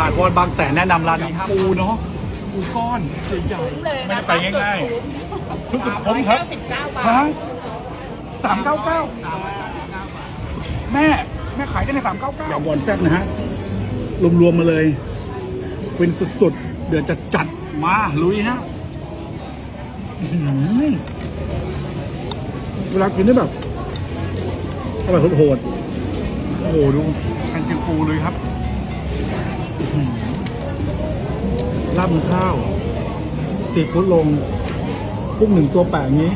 ผ่านโคนบางแสนแนะนำร้านนี้ครับปูเนาะปูก้อนใหญ่เลยๆไม่นะได้ไปง่ายๆรู้สึกคุ้มครับสิบเก้าบาฮะทสามเก้าเก้าแม่แม่ขายได้ในสามเก้าเก้าอย่างวอนแซ่บนะฮะรวมๆมาเลย เป็นสุดๆ เดี๋ยวจะจัดมาลุยฮะอื้อหือเวลากินได้แบบอร่อยโหดๆโอ้โหดูกันเชียงปูเลยครับอื้อหือ ลาบมือข้าวสีฟุตลง กุ้งหนึ่งตัวแปะอย่างนี้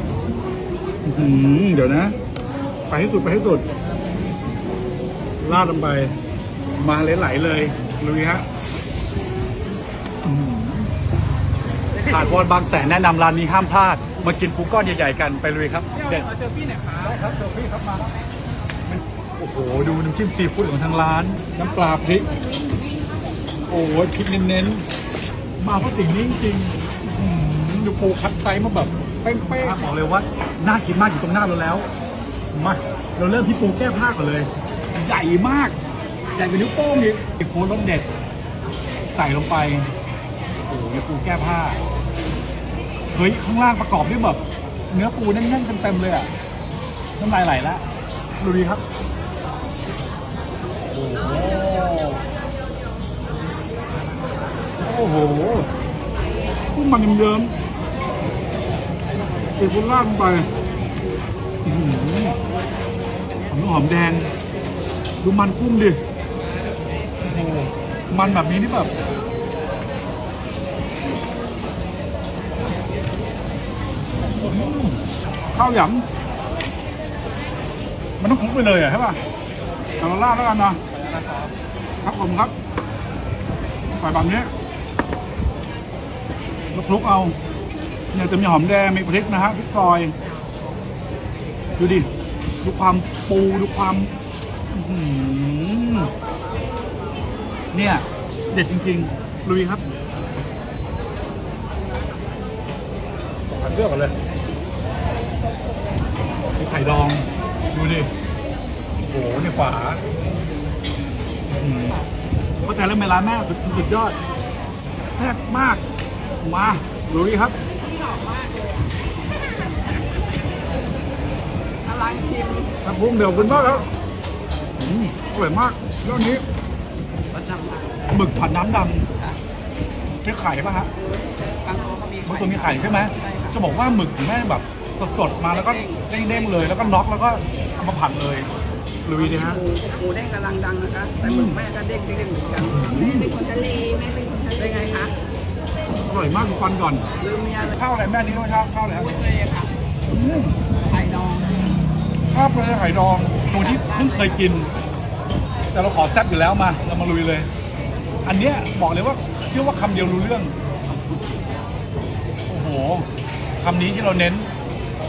อื้อหือเดี๋ยวนะ ไปให้สุดไปให้สุด ลาดลงไป มาไหลๆเลยลุยฮะอื้อหือผ่านโคนบางแสนแนะนำร้านนี้ห้ามพลาด มากินปูก้อนใหญ่ๆกันไปลุยครับเด็ดขอเซลฟี่หน่อยครับได้ครับเซลฟี่ครับมาครับมันโอ้โห ดูน้ำจิ้มซีฟู้ดของทางร้าน น้ำปลาพริก โอ้ยพริกเน้นๆ มาเพราะสิ่งนี้จริงๆอื้อหือดูปูคัดไซส์มาแบบเป้งๆ บอกเลยว่าน่ากินมากอยู่ตรงหน้าเราแล้ว มาเราเริ่มที่ปูแก้ผ้าก่อนเลย ใหญ่มาก ใหญ่กว่านิ้วโป้งอีกอีกโพรสเด็ด ใส่ลงไป โอ้โหปูแก้ผ้า เฮ้ย ข้างล่างประกอบด้วยแบบ เนื้อปูแน่นๆเต็มๆเลยอะ น้ำลายไหลแล้วดูดีครับ โอ้โห โอ้โหกุ้งมันเยิ้มๆติดบนล่างลงไปอื้อหือมหอมแดง ดูมันกุ้งดิโอ้โหมันแบบนี้นี่แบบข้าวหยำมันต้องคลุกไปเลยอะใช่ป่ะแต่เราล่าแล้วกันนะครับผมครับใส่แบบนี้ คลุกเอาเนี่ยจะมีหอมแดงมีพริกนะฮะพริกซอย ดูดิ ดูความปูดูความเนี่ย เด็ดจริง ๆ ลุยครับผัดเลือกกันเลยมีไข่ดอง ดูดิโอ้โหเนี่ยฝาเข้าใจแล้วไหมร้านแม่สุดสุดยอดแซ่บมาก มาดูดิครับอลังชิมครับพุ่งเดี๋ยวคุณมากครับอืมอร่อยมากแล้วอันนี้ประจำนะหมึกผัดน้ำดำมีไข่ปะฮะบางตัวก็มีบางตัวมีไข่ใช่ไหมจะบอกว่าหมึกของแม่แบบสดๆมาแล้วก็เด้งๆเลย แล้วก็น็อกแล้วก็เอามาผัดเลยลุยดิฮะหมูหมูเด้งกำลังดังนะคะแต่หมึกแม่ก็เด้งเด้งๆเหมือนกันแม่เป็นคนทะเลแม่เป็นคนทะเลได้ไงคะอ ร่อยมากดูฟันก่อนลืมเมียเลยข้าวอะไรแม่นี่ด้วยข้าวข้าวอะไรครับเลยค่ะอืมไข่ดองข้าวปลาไข่ดองตัวที่เพิ่งเคยกิน แต่เราขอแซ่บอยู่แล้วมาเรามาลุยเลย อันเนี้ยบอกเลยว่าเชื่อว่าคำเดียวรู้เรื่องโอ้โหคำนี้ที่เราเน้น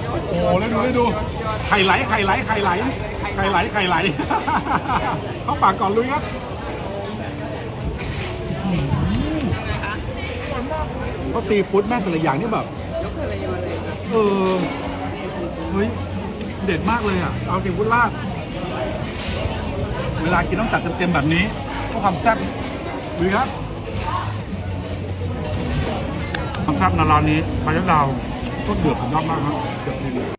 โอ้โหแล้วดูแล้วดูไข่ไหลไข่ไหลไข่ไหลไข่ไหลไข่ไหลเข้าปากก่อนลุยครับ ก็ตีฟุตแม่แต่ละอย่างนี่แบบเออเฮ้ยเด็ดมากเลยอะ เอาตีฟุตลาดเวลากินต้องจัดเต็มๆแบบนี้เพื่อความแซ่บดูครับความแซ่บในร้านนี้ไปยะดาวก็เดือดสุดยอบมากครับเดือดจริง